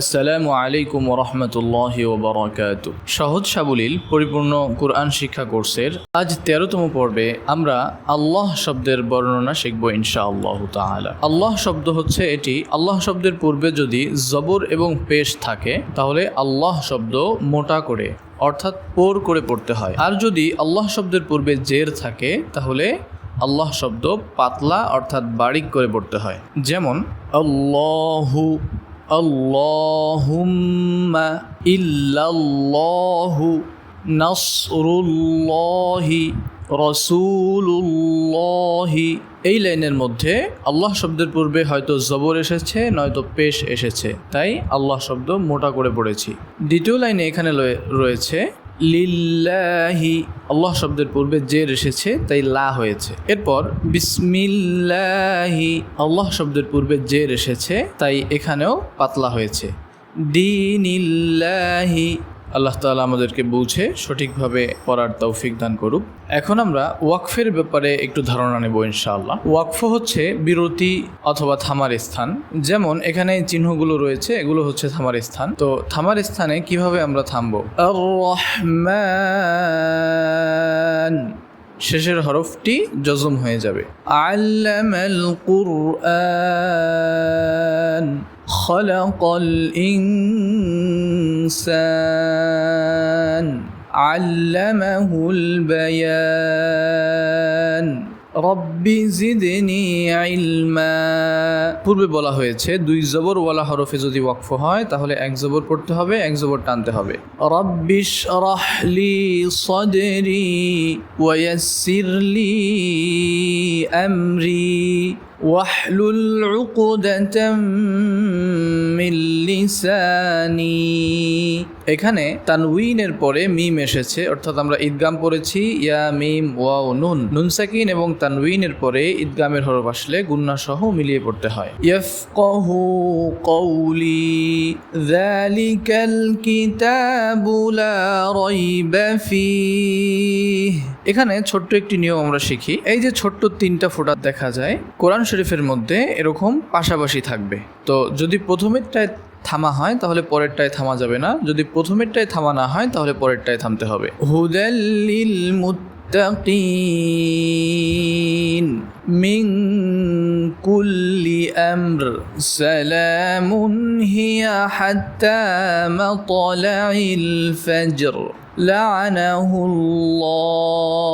আসসালামু আলাইকুম রহমতুল্লাহ ওবরাকাত সহজ সাবলীল পরিপূর্ণ কোরআন শিক্ষা কোর্সের আজ তেরোতম পর্বে আমরা আল্লাহ শব্দের বর্ণনা শিখব ইনশা আল্লাহ তাআলা। আল্লাহ শব্দ হচ্ছে এটি, আল্লাহ শব্দের পূর্বে যদি জবর এবং পেশ থাকে, তাহলে আল্লাহ শব্দ মোটা করে, অর্থাৎ পোর করে পড়তে হয়। আর যদি আল্লাহ শব্দের পূর্বে জের থাকে, তাহলে আল্লাহ শব্দ পাতলা, অর্থাৎ বারিক করে পড়তে হয়। যেমন, আল্লাহু আল্লাহুম্মা الله নাসরুল্লাহি রসুলুল্লাহি এই লাইনের মধ্যে আল্লাহ শব্দের পূর্বে হয়তো জবর এসেছে, নয়তো পেশ এসেছে। তাই আল্লাহ শব্দ মোটা করে পড়েছি। দ্বিতীয় লাইনে এখানে রয়েছে লিল্লাহি, আল্লাহ শব্দের পূর্বে জের এসেছে, তাই লা হয়েছে। এরপর, বিসমিল্লাহি, আল্লাহ শব্দের পূর্বে জের এসেছে, তাই এখানেও পাতলা হয়েছে। দিনিল্লাহি আল্লাহ তাআলা আমাদেরকে বুঝে সঠিকভাবে পড়ার তৌফিক দান করুক। এখন আমরা ওয়াকফের ব্যাপারে একটু ধারণা নেব ইনশাআল্লাহ। ওয়াকফ হচ্ছে বিরতি অথবা থামার স্থান। যেমন এখানে চিহ্নগুলো রয়েছে এগুলো হচ্ছে থামার স্থান। তো থামার স্থানে কীভাবে আমরা থামবো? রহমান শেষের হরফটি জজম হয়ে যাবে। আল্লামাল কুরআন। খলাকাল ইনসান আল্লামাহুল বায়ান রব্বি জিদনি ইলমা পূর্বে বলা হয়েছে, দুই জবর ওয়ালা হরফে যদি ওয়াকফ হয়, তাহলে এক জবর পড়তে হবে, এক জবর টানতে হবে। রব্বিশ রাহলি সদরি ওয়াসিরলি আমরি। واحلل عقدة من লিসানি এখানে তানউইনের পরে মিম এসেছে অর্থাৎ আমরা ঈদগাম পড়েছি ইয়া মিম ওয়াও নুন নুন সাকিন এবং তানউইনের পরে ঈদগামের হরফ আসলে গুন্না সহ মিলিয়ে পড়তে হয় ইয়াফকাহু কওলি যালিকাল কিতাবু লা রাইবা ফিহ এখানে ছোট্ট একটি নিয়ম আমরা শিখি। এই যে ছোট্ট তিনটা ফোঁটা দেখা যায়, কোরআন শরীফের মধ্যে এরকম পাশাপাশি থাকবে। তো যদি প্রথমেরটায় থামা হয়, তাহলে পরেরটায় থামা যাবে না। যদি প্রথমেরটায় থামা না হয়, তাহলে পরেরটায় থামতে হবে। হুদাল্লিল মুত্তাকিন কুল্লি আমর সালামুন হিয়া হাত্তা মাতলাইল لعنه الله.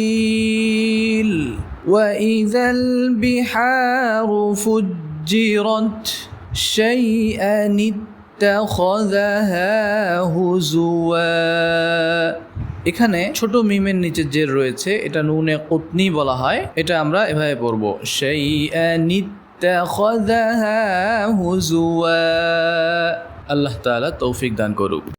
وإذا البحار فجرت شيئا اتخذها هزوا এখানে ছোট মিমের নিচে যে রয়েছে এটা নুনে কুতনি বলা হয় এটা আমরা এভাবে পড়বো সেই নিত্যাখদাহা হুজুয়া আল্লাহ তাআলা তৌফিক দান করুক